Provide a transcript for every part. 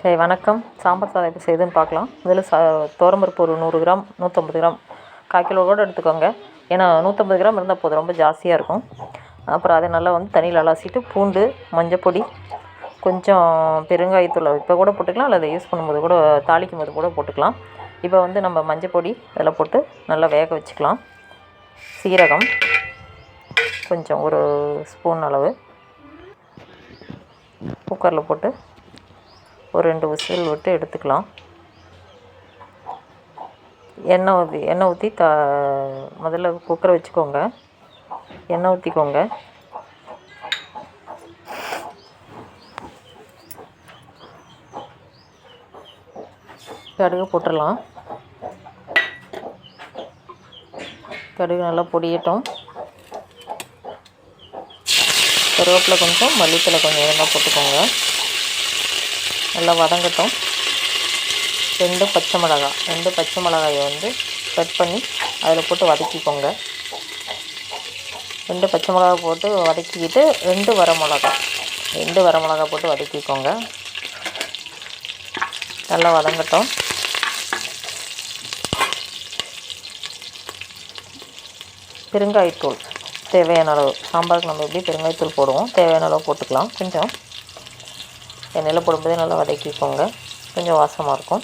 சரி வணக்கம். சாம்பார் சாதம் எப்படி செய்யுதுன்னு பார்க்கலாம். முதல்ல சா துவரம்பருப்பு ஒரு நூறு கிராம் நூற்றம்பது கிராம். கால் கிலோ கூட எடுத்துக்கோங்க. ஏன்னா நூற்றம்பது கிராம் இருந்தால் போதும் ரொம்ப ஜாஸ்தியாக இருக்கும். அப்புறம் அதை நல்லா வந்து தண்ணியில் அலாசிட்டு பூண்டு மஞ்சப்பொடி கொஞ்சம் பெருங்காயத்தூள் இப்போ கூட போட்டுக்கலாம் இல்லை அதை யூஸ் பண்ணும்போது கூட தாளிக்கும் போது கூட போட்டுக்கலாம். இப்போ வந்து நம்ம மஞ்சப்பொடி இதெல்லாம் போட்டு நல்லா வேக வச்சுக்கலாம். சீரகம் கொஞ்சம் ஒரு ஸ்பூன் அளவு. குக்கரில் போட்டு ஒரு ரெண்டு விசில் விட்டு எடுத்துக்கலாம். எண்ணெய் ஊற்றி எண்ணெய் ஊற்றி த முதல்ல குக்கரை வச்சுக்கோங்க. எண்ணெய் ஊற்றிக்கோங்க கடுகு போட்டுடலாம் கடுகு நல்லா பொடியட்டும். கருவேப்பிலை கொஞ்சம் மல்லித்தலை கொஞ்சம் இதெல்லாம் போட்டுக்கோங்க. நல்லா வதங்கட்டும். ரெண்டு பச்சை மிளகாய் ரெண்டு பச்சை மிளகாயை வந்து கட் பண்ணி அதில் போட்டு வதக்கிக்கோங்க. ரெண்டு பச்சை மிளகா போட்டு வதக்கிக்கிட்டு ரெண்டு வர மிளகா ரெண்டு வர மிளகா போட்டு வதக்கிக்கோங்க. நல்லா வதங்கட்டும். பெருங்காயத்தூள் தேவையான அளவு. சாம்பாருக்கு நம்ம எப்படி பெருங்காயத்தூள் போடுவோம் தேவையான அளவு போட்டுக்கலாம். கொஞ்சம் எண்ணெயில் போடும்போது நல்லா வதக்கிக்கோங்க. கொஞ்சம் வாசமாக இருக்கும்.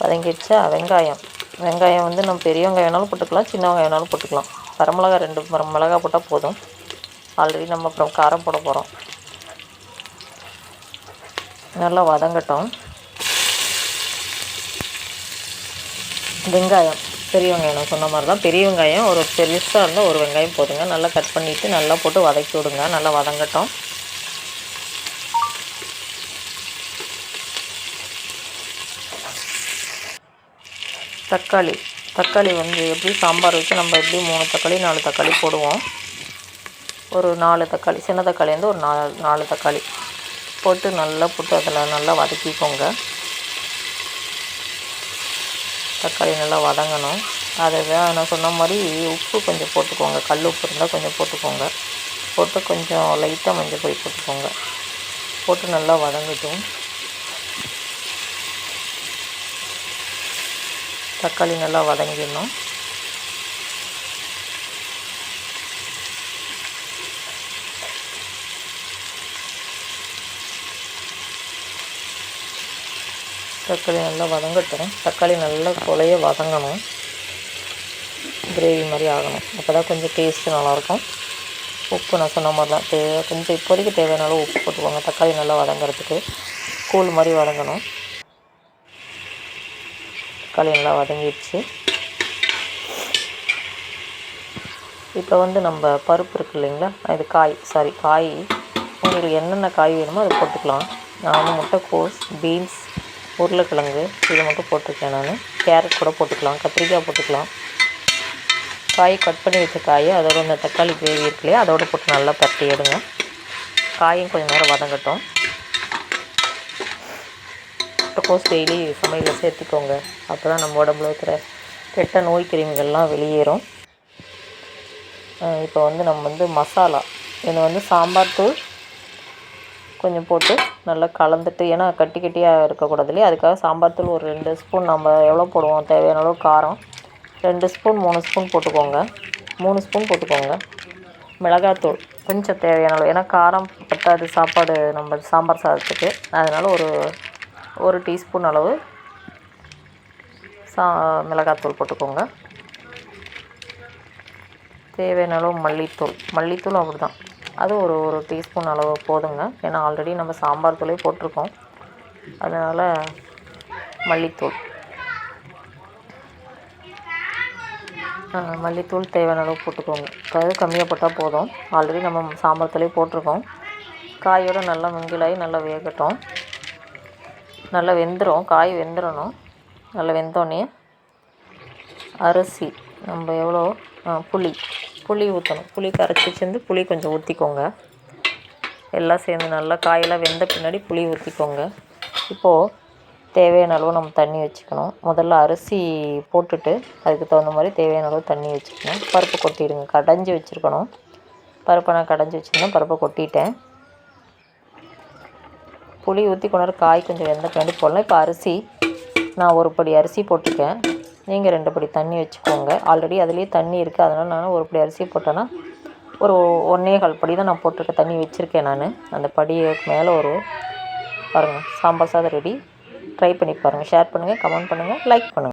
வதங்கிடுச்சா. வெங்காயம். வெங்காயம் வந்து நம்ம பெரிய வெங்காயம் வேணாலும் போட்டுக்கலாம் சின்ன வெங்காயம் வேணாலும் போட்டுக்கலாம். வரமிளகா ரெண்டு வர மிளகா போட்டால் போதும். ஆல்ரெடி நம்ம அப்புறம் காரம் போட போகிறோம் நல்லா வதங்கட்டும். வெங்காயம். பெரிய வெங்காயம் நான் சொன்ன மாதிரி தான் பெரிய வெங்காயம் ஒரு பெருசாக இருந்தால் ஒரு வெங்காயம் போதுங்க. நல்லா கட் பண்ணிவிட்டு நல்லா போட்டு வதக்கி விடுங்க. நல்லா வதங்கட்டும். தக்காளி. தக்காளி வந்து எப்படி சாம்பார் வச்சு நம்ம எப்படி மூணு தக்காளி நாலு தக்காளி போடுவோம். ஒரு நாலு தக்காளி சின்ன தக்காளி வந்து ஒரு நாலு நாலு தக்காளி. போட்டு நல்லா போட்டு அதில் நல்லா வதக்கிக்கோங்க. தக்காளி நல்லா வதங்கணும். அதை தான் நான் சொன்ன மாதிரி உப்பு கொஞ்சம் போட்டுக்கோங்க. கல் உப்பு இருந்தால் கொஞ்சம் போட்டுக்கோங்க. போட்டு கொஞ்சம் லைட்டாக மஞ்சள் பொடி போட்டுக்கோங்க. போட்டு நல்லா வதங்கட்டும். தக்காளி நல்லா வதங்கிடணும். தக்காளி நல்லா வதங்கட்டும். தக்காளி நல்லா கொலைய வதங்கணும். கிரேவி மாதிரி ஆகணும். அப்போ தான் கொஞ்சம் டேஸ்ட்டு நல்லாயிருக்கும். உப்பு நான் சொன்ன மாதிரி தான் தேவை கொஞ்சம் இப்போதைக்கு தேவையான அளவு உப்பு போட்டுக்கோங்க. தக்காளி நல்லா வதங்கிறதுக்கு. கூழ் மாதிரி வதங்கணும். தக்காளி நல்லா வதங்கிடுச்சு. இப்போ வந்து நம்ம பருப்பு இருக்குது இல்லைங்களா? இது காய் சாரி காய். உங்களுக்கு என்னென்ன காய் வேணுமோ அதை போட்டுக்கலாம். நான் வந்து முட்டைக்கோஸ் பீன்ஸ் உருளைக்கிழங்கு இதை மட்டும் போட்டிருக்கேன் நான். கேரட் கூட போட்டுக்கலாம் கத்திரிக்காய் போட்டுக்கலாம். காய் கட் பண்ணி வச்ச காயை அதோட அந்த தக்காளி கிரேவி இருக்கு இல்லையா அதோட போட்டு நல்லா பரட்டி எடுங்க. காயும் கொஞ்சம் நேரம் வதங்கட்டும். முட்டைக்கோஸ் டெய்லி சமையலில் சேர்த்துக்கோங்க. அப்போ தான் நம்ம உடம்புல இருக்கிற கெட்ட நோய் கிருமிகள்லாம் வெளியேறும். இப்போ வந்து நம்ம வந்து மசாலா. இதை வந்து சாம்பார் தூள் கொஞ்சம் போட்டு நல்லா கலந்துட்டு ஏன்னா கட்டி கட்டியாக இருக்கக்கூடாது இல்லையா? அதுக்காக சாம்பார் தூள் ஒரு ரெண்டு ஸ்பூன் நம்ம எவ்வளோ போடுவோம்? தேவையான அளவு காரம். ரெண்டு ஸ்பூன் மூணு ஸ்பூன் போட்டுக்கோங்க. மூணு ஸ்பூன் போட்டுக்கோங்க. மிளகாத்தூள் கொஞ்சம் தேவையான அளவு. ஏன்னா காரம் பத்தாது சாப்பாடு நம்ம சாம்பார் சாதத்துக்கு. அதனால் ஒரு ஒரு டீஸ்பூன் அளவு சா மிளகாத்தூள் போட்டுக்கோங்க. தேவையான அளவு மல்லித்தூள். மல்லித்தூள் அப்படி தான் அது ஒரு ஒரு டீஸ்பூன் அளவு போதுங்க. ஏன்னா ஆல்ரெடி நம்ம சாம்பார் தூளே போட்டிருக்கோம். அதனால் மல்லித்தூள். மல்லித்தூள் தேவையான அளவு போட்டுக்கோங்க. அதாவது கம்மியாக போட்டால் போதும். ஆல்ரெடி நம்ம சாம்பார் தூளே போட்டிருக்கோம். காயோடு நல்லா மிங்கிலாகி நல்லா வேகட்டும். நல்லா வெந்துடும் காய் வெந்துடணும் நல்லா வெந்தோடனே அரிசி நம்ம எவ்வளோ? புளி. புளி ஊற்றணும் புளி கரைச்சி வச்சுருந்து புளி கொஞ்சம் ஊற்றிக்கோங்க எல்லாம் சேர்ந்து நல்லா காயெல்லாம் வெந்த பின்னாடி புளி ஊற்றிக்கோங்க இப்போது தேவையான அளவு நம்ம தண்ணி வச்சுக்கணும். முதல்ல அரிசி போட்டுட்டு அதுக்கு தகுந்த மாதிரி தேவையான அளவு தண்ணி வச்சுக்கணும். பருப்பு கொட்டிடுங்க. கடைஞ்சி வச்சுருக்கணும். பருப்பை நான் கடைஞ்சி வச்சுருந்தேன். பருப்பை கொட்டிட்டேன். புளி ஊற்றி கொண்டு காய் கொஞ்சம் வெந்த பின்னாடி போடலாம். இப்போ அரிசி நான் ஒரு படி அரிசி போட்டிருக்கேன். நீங்கள் ரெண்டு படி தண்ணி வச்சுக்கோங்க. ஆல்ரெடி அதுலேயே தண்ணி இருக்குது அதனால் நான் ஒரு படி அரிசி போட்டேன்னா ஒரு ஒன்றே கால் படி தான் நான் போட்டிருக்கேன். தண்ணி வச்சுருக்கேன் நான். அந்த படிக்கு மேலே ஒரு பாருங்கள் சாம்பார் சாதம் ரெடி ட்ரை பண்ணி பாருங்கள் ஷேர் பண்ணுங்கள் கமெண்ட் பண்ணுங்கள் லைக் பண்ணுங்கள்